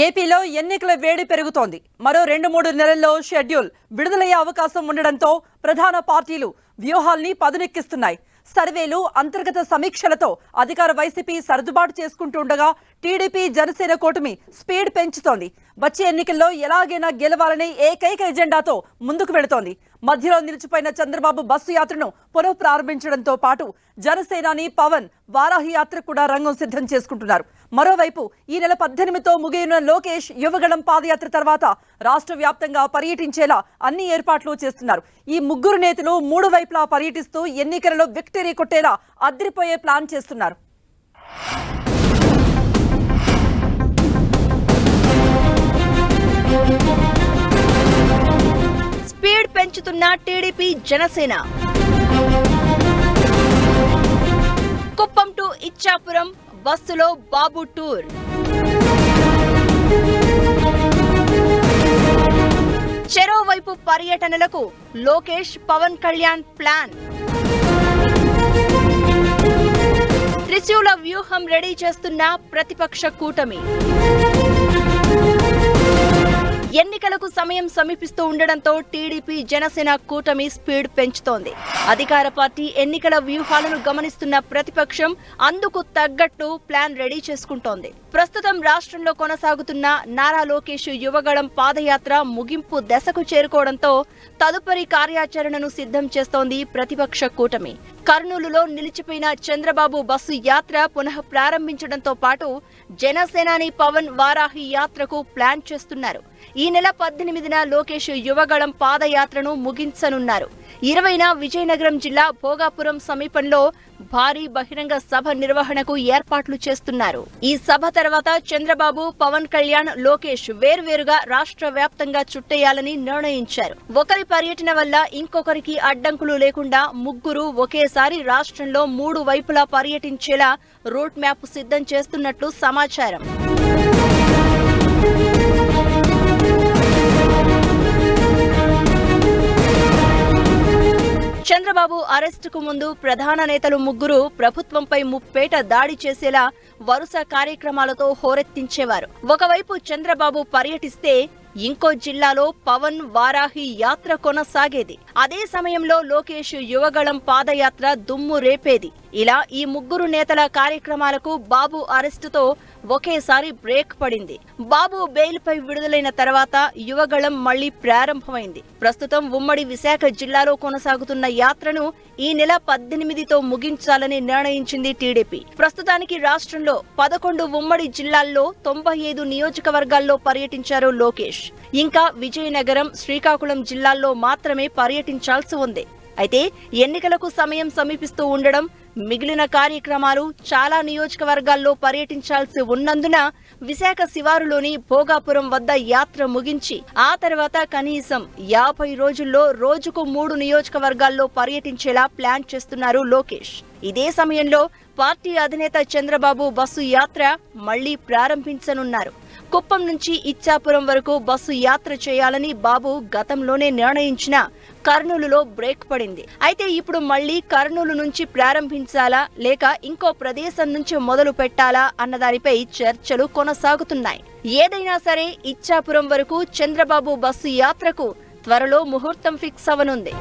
ఏపీలో ఎన్నికల వేడి పెరుగుతోంది. మరో రెండు మూడు నెలల్లో షెడ్యూల్ విడుదలయ్యే అవకాశం ఉండడంతో ప్రధాన పార్టీలు వ్యూహాల్ని పదునెక్కిస్తున్నాయి. సర్వేలు అంతర్గత సమీక్షలతో అధికార వైసీపీ సర్దుబాటు చేసుకుంటుండగా టీడీపీ జనసేన కూటమి స్పీడ్ పెంచుతోంది. వచ్చే ఎన్నికల్లో ఎలాగైనా గెలవాలనే ఏకైక ఎజెండాతో ముందుకు వెళుతోంది. మధ్యలో నిలిచిపోయిన చంద్రబాబు బస్సు యాత్రను పునః ప్రారంభించడంతో పాటు జనసేనాని పవన్ వారాహి యాత్ర కూడా రంగం సిద్ధం చేసుకుంటున్నారు. మరోవైపు ఈ నెల పద్దెనిమిదితో ముగియన లోకేష్ యువగళం పాదయాత్ర తర్వాత రాష్ట్ర వ్యాప్తంగా పర్యటించేలా అన్ని ఏర్పాట్లు చేస్తున్నారు. ఈ ముగ్గురు నేతలు మూడు వైపులా పర్యటిస్తూ ఎన్నికలలో విక్టరీ కొట్టేలా అదిరిపోయే ప్లాన్ చేస్తున్నారు. స్పీడ్ పెంచుతున్న టీడీపీ జనసేన. కుప్పం టు ఇచ్చాపురం బస్సులో బాబు టూర్. చెరోవైపు పర్యటనలకు లోకేష్ పవన్ కళ్యాణ్ ప్లాన్. త్రిశూల వ్యూహం రెడీ చేస్తున్న ప్రతిపక్ష కూటమి. ఎన్నికలకు సమయం సమీపిస్తూ ఉండడంతో టీడీపీ జనసేన కూటమి స్పీడ్ పెంచుతోంది. అధికార పార్టీ ఎన్నికల వ్యూహాలను గమనిస్తున్న ప్రతిపక్షం అందుకు తగ్గట్టు ప్లాన్ రెడీ చేసుకుంటోంది. ప్రస్తుతం రాష్ట్రంలో కొనసాగుతున్న నారా లోకేష్ యువగళం పాదయాత్ర ముగింపు దశకు చేరుకోవడంతో తదుపరి కార్యాచరణను సిద్ధం చేస్తోంది ప్రతిపక్ష కూటమి. కర్నూలులో నిలిచిపోయిన చంద్రబాబు బస్సు యాత్ర పునః ప్రారంభించడంతో పాటు జనసేనాని పవన్ వారాహి యాత్రకు ప్లాన్ చేస్తున్నారు. ఈ నెల పద్దెనిమిదిన లోకేష్ యువగళం పాదయాత్రను ముగించనున్నారు. ఇరవైన విజయనగరం జిల్లా భోగాపురం సమీపంలో భారీ బహిరంగ సభ నిర్వహణకు ఏర్పాట్లు చేస్తున్నారు. ఈ సభ తర్వాత చంద్రబాబు పవన్ కళ్యాణ్ లోకేష్ వేర్వేరుగా రాష్ట్ర వ్యాప్తంగా చుట్టేయాలని నిర్ణయించారు. ఒకరి పర్యటన వల్ల ఇంకొకరికి అడ్డంకులు లేకుండా ముగ్గురు ఒకేసారి రాష్ట్రంలో మూడు వైపులా పర్యటించేలా రూట్ మ్యాప్ సిద్ధం చేస్తున్నట్లు సమాచారం. చంద్రబాబు అరెస్టుకు ముందు ప్రధాన నేతలు ముగ్గురు ప్రభుత్వంపై ముప్పేట దాడి చేసేలా వరుస కార్యక్రమాలతో హోరెత్తించేవారు. ఒకవైపు చంద్రబాబు పర్యటిస్తే ఇంకో జిల్లాలో పవన్ వారాహి యాత్ర కొనసాగేది. అదే సమయంలో లోకేష్ యువగళం పాదయాత్ర దుమ్ము రేపేది. ఇలా ఈ ముగ్గురు నేతల కార్యక్రమాలకు బాబు అరెస్టుతో ఒకేసారి బ్రేక్ పడింది. బాబు బెయిల్పై విడుదలైన తర్వాత యువగళం మళ్ళీ ప్రారంభమైంది. ప్రస్తుతం ఉమ్మడి విశాఖ జిల్లాలో కొనసాగుతున్న యాత్రను ఈ నెల పద్దెనిమిదితో ముగించాలని నిర్ణయించింది టీడీపీ. ప్రస్తుతానికి రాష్ట్రంలో పదకొండు ఉమ్మడి జిల్లాల్లో తొంభై ఐదు నియోజకవర్గాల్లో పర్యటించారు లోకేష్. ఇంకా విజయనగరం శ్రీకాకుళం జిల్లాల్లో మాత్రమే పర్యటించాల్సి ఉంది. అయితే ఎన్నికలకు సమయం సమీపిస్తూ ఉండడం మిగిలిన కార్యక్రమాలు చాలా నియోజకవర్గాల్లో పర్యటించాల్సి ఉన్నందున విశాఖ శివారులోని భోగాపురం వద్ద యాత్ర ముగించి ఆ తర్వాత కనీసం యాభై రోజుల్లో రోజుకు మూడు నియోజకవర్గాల్లో పర్యటించేలా ప్లాన్ చేస్తున్నారు లోకేష్. ఇదే సమయంలో పార్టీ అధినేత చంద్రబాబు బస్సు యాత్ర మళ్ళీ ప్రారంభించనున్నారు. కుప్పం నుంచి ఇచ్చాపురం వరకు బస్సు యాత్ర చేయాలని బాబు గతంలోనే నిర్ణయించిన కర్నూలులో బ్రేక్ పడింది. అయితే ఇప్పుడు మళ్ళీ కర్నూలు నుంచి ప్రారంభించాలా లేక ఇంకో ప్రదేశం నుంచి మొదలు పెట్టాలా అన్నదానిపై చర్చలు కొనసాగుతున్నాయి. ఏదైనా సరే ఇచ్చాపురం వరకు చంద్రబాబు బస్సు యాత్రకు త్వరలో ముహూర్తం ఫిక్స్ అవనుంది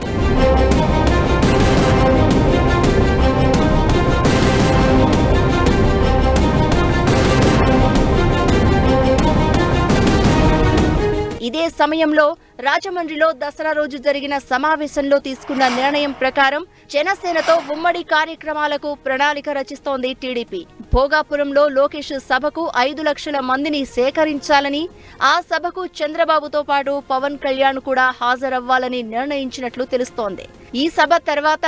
సమయంలో రాజమండ్రిలో దసరా రోజు జరిగిన సమావేశంలో తీసుకున్న నిర్ణయం ప్రకారం జనసేనతో ఉమ్మడి కార్యక్రమాలకు ప్రణాళిక రచిస్తోంది టీడీపీ. భోగాపురంలో లోకేష్ సభకు ఐదు లక్షల మందిని సేకరించాలని ఆ సభకు చంద్రబాబుతో పాటు పవన్ కళ్యాణ్ కూడా హాజరవ్వాలని నిర్ణయించినట్లు తెలుస్తోంది. ఈ సభ తర్వాత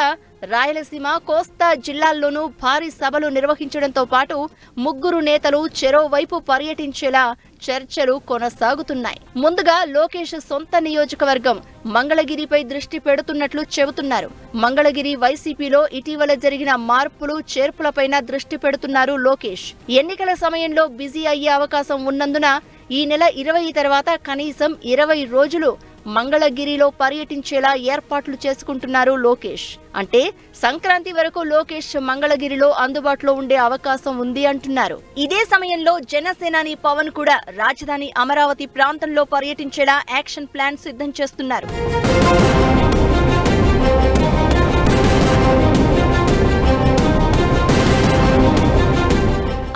రాయలసీమ కోస్తా జిల్లాల్లోనూ భారీ సభలు నిర్వహించడంతో పాటు ముగ్గురు నేతలు చెరోవైపు పర్యటించేలా చర్చలు కొనసాగుతున్నాయి. ముందుగా లోకేష్ సొంత నియోజకవర్గం మంగళగిరిపై దృష్టి పెడుతున్నట్లు చెబుతున్నారు. మంగళగిరి వైసీపీలో ఇటీవల జరిగిన మార్పులు చేర్పులపైన దృష్టి పెడుతున్నారు లోకేష్. ఎన్నికల సమయంలో బిజీ అయ్యే అవకాశం ఉన్నందున ఈ నెల ఇరవై తర్వాత కనీసం ఇరవై రోజులు మంగళగిరిలో పర్యటించేలా ఏర్పాట్లు చేసుకుంటున్నారు లోకేష్. అంటే సంక్రాంతి వరకు లోకేష్ మంగళగిరిలో అందుబాటులో ఉండే అవకాశం ఉంది అంటున్నారు. ఇదే సమయంలో జనసేనాని పవన్ కూడా రాజధాని అమరావతి ప్రాంతంలో పర్యటించేలా యాక్షన్ ప్లాన్ సిద్ధం చేస్తున్నారు.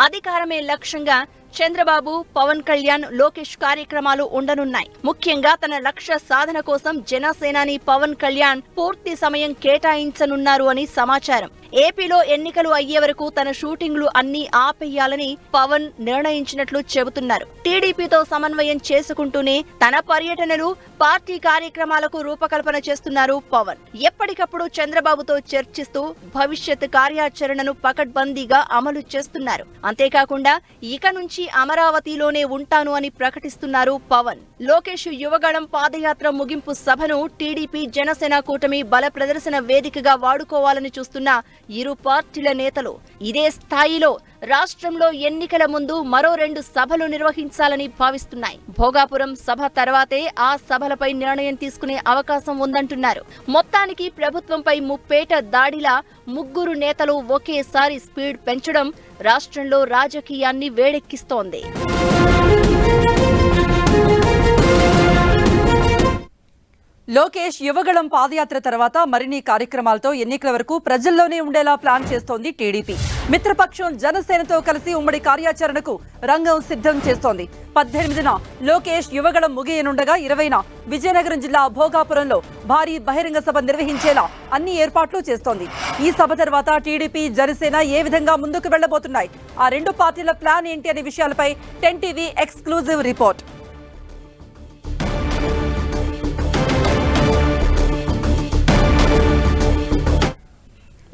అధికారమే లక్ష్యంగా చంద్రబాబు పవన్ కళ్యాణ్ లోకేష్ కార్యక్రమాలు ఉండనున్నాయి. ముఖ్యంగా తన లక్ష్య సాధన కోసం జనసేనాని పవన్ కళ్యాణ్ పూర్తి సమయం కేటాయించనున్నారు అని సమాచారం. ఏపీలో ఎన్నికలు అయ్యే వరకు తన షూటింగ్లు అన్ని ఆపేయాలని పవన్ నిర్ణయించినట్లు చెబుతున్నారు. టీడీపీతో సమన్వయం చేసుకుంటూనే తన పర్యటనలు పార్టీ కార్యక్రమాలకు రూపకల్పన చేస్తున్నారు పవన్. ఎప్పటికప్పుడు చంద్రబాబుతో చర్చిస్తూ భవిష్యత్ కార్యాచరణను పకడ్బందీగా అమలు చేస్తున్నారు. అంతేకాకుండా ఇక నుంచి అమరావతిలోనే ఉంటాను అని ప్రకటిస్తున్నారు పవన్. లోకేష్ యువగళం పాదయాత్ర ముగింపు సభను టీడీపీ జనసేన కూటమి బల ప్రదర్శన వేదికగా వాడుకోవాలని చూస్తున్న ఇరు పార్టీల నేతలు. ఇదే స్థాయిలో రాష్ట్రంలో ఎన్నికల ముందు మరో రెండు సభలు నిర్వహించాలని భావిస్తున్నాయి. భోగాపురం సభ తర్వాతే ఆ సభలపై నిర్ణయం తీసుకునే అవకాశం ఉందంటున్నారు. మొత్తానికి ప్రభుత్వంపై ముప్పేట దాడిలా ముగ్గురు నేతలు ఒకేసారి స్పీడ్ పెంచడం రాష్ట్రంలో రాజకీయాన్ని వేడెక్కిస్తోంది. లోకేష్ యువగళం పాదయాత్ర తర్వాత మరిన్ని కార్యక్రమాలతో ఎన్నికల వరకు ప్రజల్లోనే ఉండేలా ప్లాన్ చేస్తోంది టీడీపీ. మిత్రపక్షం జనసేనతో కలిసి ఉమ్మడి కార్యాచరణకు రంగం సిద్ధం చేస్తోంది. పద్దెనిమిదిన లోకేష్ యువగళం ముగియనుండగా ఇరవైన విజయనగరం జిల్లా భోగాపురంలో భారీ బహిరంగ సభ నిర్వహించేలా అన్ని ఏర్పాట్లు చేస్తోంది. ఈ సభ తర్వాత టీడీపీ జనసేన ఏ విధంగా ముందుకు వెళ్ళబోతున్నాయి ఆ రెండు పార్టీల ప్లాన్ ఏంటి అనే విషయాలపై టెన్ టీవీ ఎక్స్క్లూజివ్ రిపోర్ట్.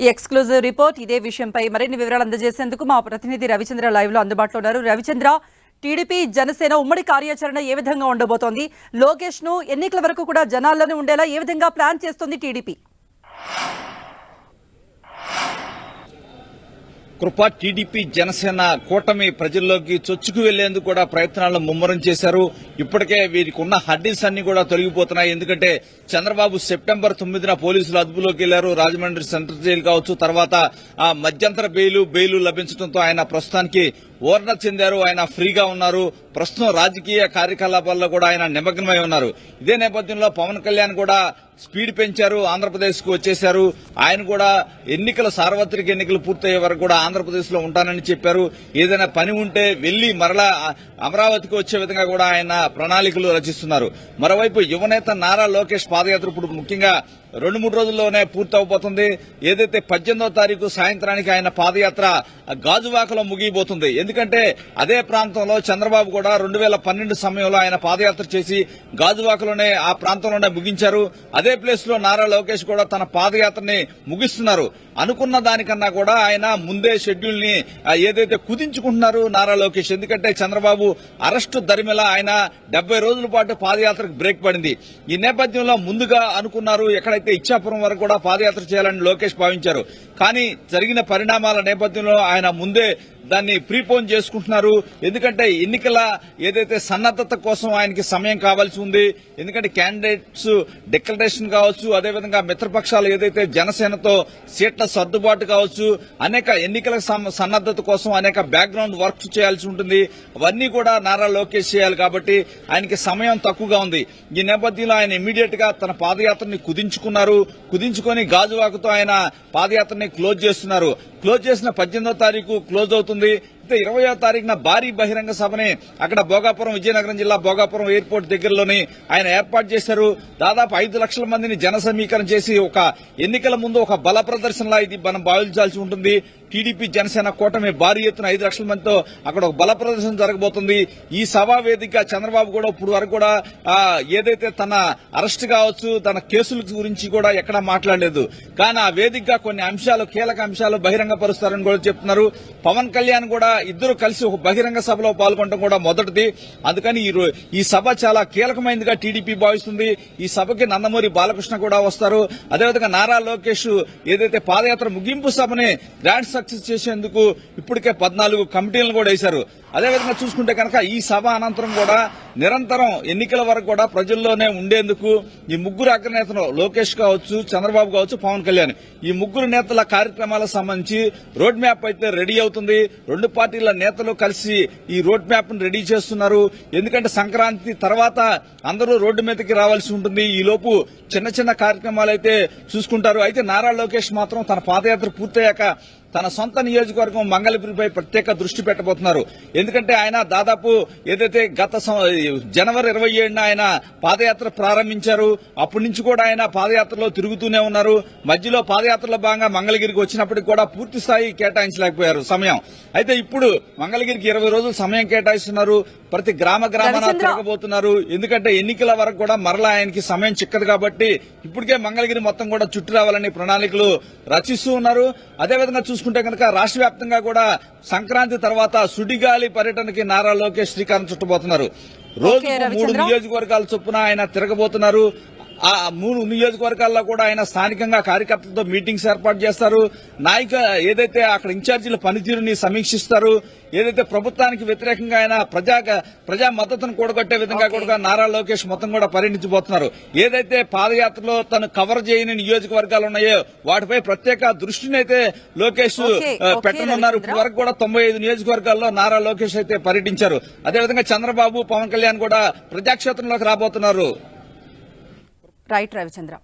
ఈ ఎక్స్క్లూజివ్ రిపోర్ట్ ఇదే విషయంపై మరిన్ని వివరాలు అందజేసేందుకు మా ప్రతినిధి రవిచంద్ర లైవ్లో అందుబాటులో ఉన్నారు. రవిచంద్ర టీడీపీ జనసేన ఉమ్మడి కార్యాచరణ ఏ విధంగా ఉండబోతోంది? లోకేష్ను ఎన్నికల వరకు కూడా జనాల్లోనే ఉండేలా ఏ విధంగా ప్లాన్ చేస్తుంది టీడీపీ? కృప టీడీపీ జనసేన కూటమి ప్రజల్లోకి చొచ్చుకు వెళ్ళేందుకు కూడా ప్రయత్నాలను ముమ్మరం చేశారు. ఇప్పటికే వీరికి ఉన్న హడ్డీస్ అన్ని కూడా తొలగిపోతున్నాయి. ఎందుకంటే చంద్రబాబు సెప్టెంబర్ తొమ్మిదిన పోలీసులు అదుపులోకి వెళ్ళారు రాజమండ్రి సెంట్రల్ జైలు కావచ్చు. తర్వాత ఆ మధ్యంతర బెయిలు బెయిలు లభించడంతో ఆయన ప్రస్తుతానికి ఓర్ణ చెందారు. ఆయన ఫ్రీగా ఉన్నారు. ప్రస్తుతం రాజకీయ కార్యకలాపాల్లో కూడా ఆయన నిమగ్నమై ఉన్నారు. ఇదే నేపథ్యంలో పవన్ కళ్యాణ్ కూడా స్పీడ్ పెంచారు ఆంధ్రప్రదేశ్కు వచ్చేశారు. ఆయన కూడా ఎన్నికల సార్వత్రిక ఎన్నికలు పూర్తయ్యే వరకు కూడా ఆంధ్రప్రదేశ్లో ఉంటానని చెప్పారు. ఏదైనా పని ఉంటే వెళ్ళి మరలా అమరావతికి వచ్చే విధంగా కూడా ఆయన ప్రణాళికలు రచిస్తున్నారు. మరోవైపు యువనేత నారా లోకేష్ పాదయాత్ర ఇప్పుడు ముఖ్యంగా రెండు మూడు రోజుల్లోనే పూర్తవబోతుంది. ఏదైతే పద్దెనిమిదవ తారీఖు సాయంత్రానికి ఆయన పాదయాత్ర గాజువాకలో ముగియబోతుంది. ఎందుకంటే అదే ప్రాంతంలో చంద్రబాబు కూడా రెండు వేల పన్నెండు సమయంలో ఆయన పాదయాత్ర చేసి గాజువాకలోనే ఆ ప్రాంతంలోనే ముగించారు. అదే ప్లేస్లో నారా లోకేష్ కూడా తన పాదయాత్రని ముగిస్తున్నారు. అనుకున్న దానికన్నా కూడా ఆయన ముందే షెడ్యూల్ని ఏదైతే కుదించుకుంటున్నారు నారా లోకేష్ ఎందుకంటే చంద్రబాబు అరెస్టు దరిమిల ఆయన డెబ్బై రోజుల పాటు పాదయాత్రకు బ్రేక్ పడింది. ఈ నేపథ్యంలో ముందుగా అనుకున్నారు ఎక్కడైతే ఇచ్చాపురం వరకు కూడా పాదయాత్ర చేయాలని లోకేష్ భావించారు. కానీ జరిగిన పరిణామాల నేపథ్యంలో ఆయన ముందే దాన్ని ప్రీపోన్ చేసుకుంటున్నారు. ఎందుకంటే ఎన్నికల ఏదైతే సన్నద్ధత కోసం ఆయనకి సమయం కావాల్సి ఉంది ఎందుకంటే క్యాండిడేట్స్ డిక్లరేషన్ కావచ్చు అదేవిధంగా మిత్రపక్షాలు ఏదైతే జనసేనతో సీట్ల సర్దుబాటు కావచ్చు అనేక ఎన్నికల సం- సన్నద్ధత కోసం అనేక బ్యాక్గ్రౌండ్ వర్క్స్ చేయాల్సి ఉంటుంది. అవన్నీ కూడా నారా లోకేష్ చేయాలి కాబట్టి ఆయనకి సమయం తక్కువగా ఉంది. ఈ నేపథ్యంలో ఆయన ఇమీడియట్గా తన పాదయాత్రని కుదించుకున్నారు. కుదించుకొని గాజువాకతో ఆయన పాదయాత్రని క్లోజ్ చేస్తున్నారు. క్లోజ్ చేసిన పద్దెనిమిదో తారీఖు క్లోజ్ అవుతుంది 干杯 అయితే ఇరవయో తారీఖున భారీ బహిరంగ సభని అక్కడ భోగాపురం విజయనగరం జిల్లా భోగాపురం ఎయిర్పోర్ట్ దగ్గరలోని ఆయన ఏర్పాటు చేశారు. దాదాపు ఐదు లక్షల మందిని జన సమీకరణ చేసి ఒక ఎన్నికల ముందు ఒక బల ప్రదర్శనలా ఇది మనం భావించాల్సి ఉంటుంది. టీడీపీ జనసేన కూటమి భారీ ఎత్తున ఐదు లక్షల మందితో అక్కడ ఒక బల ప్రదర్శన జరగబోతుంది. ఈ సభా వేదిక చంద్రబాబు కూడా ఇప్పుడు వరకు కూడా ఏదైతే తన అరెస్ట్ కావచ్చు తన కేసుల గురించి కూడా ఎక్కడా మాట్లాడలేదు. కానీ ఆ వేదికగా కొన్ని అంశాలు కీలక అంశాలు బహిరంగపరుస్తారని కూడా చెప్తున్నారు. పవన్ కళ్యాణ్ కూడా ఇద్దరు కలిసి ఒక బహిరంగ సభలో పాల్గొనడం కూడా మొదటిది. అందుకని ఈ ఈ సభ చాలా కీలకమైనదిగా టీడీపీ భావిస్తుంది. ఈ సభకి నందమూరి బాలకృష్ణ కూడా వస్తారు. అదేవిధంగా నారా లోకేష్ ఏదైతే పాదయాత్ర ముగింపు సభని గ్రాండ్ సక్సెస్ చేసేందుకు ఇప్పటికే పద్నాలుగు కమిటీలను కూడా వేశారు. అదేవిధంగా చూసుకుంటే కనుక ఈ సభ అనంతరం కూడా నిరంతరం ఎన్నికల వరకు కూడా ప్రజల్లోనే ఉండేందుకు ఈ ముగ్గురు అగ్రనేతలు లోకేష్ కావచ్చు చంద్రబాబు కావచ్చు పవన్ కళ్యాణ్. ఈ ముగ్గురు నేతల కార్యక్రమాలకు సంబంధించి రోడ్ మ్యాప్ అయితే రెడీ అవుతుంది. రెండు పార్టీల నేతలు కలిసి ఈ రోడ్ మ్యాప్ను రెడీ చేస్తున్నారు. ఎందుకంటే సంక్రాంతి తర్వాత అందరూ రోడ్డు మీదకి రావాల్సి ఉంటుంది. ఈ లోపు చిన్న చిన్న కార్యక్రమాలు అయితే చూసుకుంటారు. అయితే నారా లోకేష్ మాత్రం తన పాదయాత్ర పూర్తయ్యాక తన సొంత నియోజకవర్గం మంగళగిరిపై ప్రత్యేక దృష్టి పెట్టబోతున్నారు. ఎందుకంటే ఆయన దాదాపు ఏదైతే గత జనవరి ఇరవై ఏడున ఆయన పాదయాత్ర ప్రారంభించారు. అప్పటి నుంచి కూడా ఆయన పాదయాత్రలో తిరుగుతూనే ఉన్నారు. మధ్యలో పాదయాత్రలో భాగంగా మంగళగిరికి వచ్చినప్పటికి కూడా పూర్తి స్థాయి కేటాయించలేకపోయారు. సమయం. అయితే ఇప్పుడు మంగళగిరికి ఇరవై రోజులు సమయం కేటాయిస్తున్నారు. ప్రతి గ్రామ గ్రామాన. తిరగబోతున్నారు ఎందుకంటే ఎన్నికల వరకు కూడా మరలా ఆయనకి సమయం చిక్కదు కాబట్టి ఇప్పటికే మంగళగిరి మొత్తం కూడా చుట్టూ రావాలని ప్రణాళికలు రచిస్తూ ఉన్నారు అదేవిధంగా చూసుకుంటే కనుక రాష్ట్ర వ్యాప్తంగా కూడా సంక్రాంతి తర్వాత సుడిగాలి పర్యటనకి నారా లోకేష్ శ్రీకారం చుట్టబోతున్నారు రోజు మూడు. నియోజకవర్గాల చొప్పున ఆయన తిరగబోతున్నారు ఆ మూడు నియోజకవర్గాల్లో కూడా ఆయన స్థానికంగా కార్యకర్తలతో మీటింగ్స్ ఏర్పాటు చేస్తారు. నాయక ఏదైతే అక్కడ ఇన్ఛార్జీల పనితీరుని సమీక్షిస్తారు ఏదైతే ప్రభుత్వానికి వ్యతిరేకంగా ఆయన ప్రజా ప్రజా మద్దతును కూడగట్టే విధంగా. కూడా నారా లోకేష్ మొత్తం కూడా పర్యటించబోతున్నారు ఏదైతే పాదయాత్రలో తను కవర్ చేయని నియోజకవర్గాలు ఉన్నాయో వాటిపై ప్రత్యేక దృష్టిని అయితే లోకేష్ పెట్టనున్నారు. ఇప్పటి వరకు కూడా తొంభై ఐదు నియోజకవర్గాల్లో నారా లోకేష్ అయితే పర్యటించారు. అదేవిధంగా చంద్రబాబు పవన్ కళ్యాణ్ కూడా ప్రజాక్షేత్రంలోకి రాబోతున్నారు. రైట్ రవిచంద్ర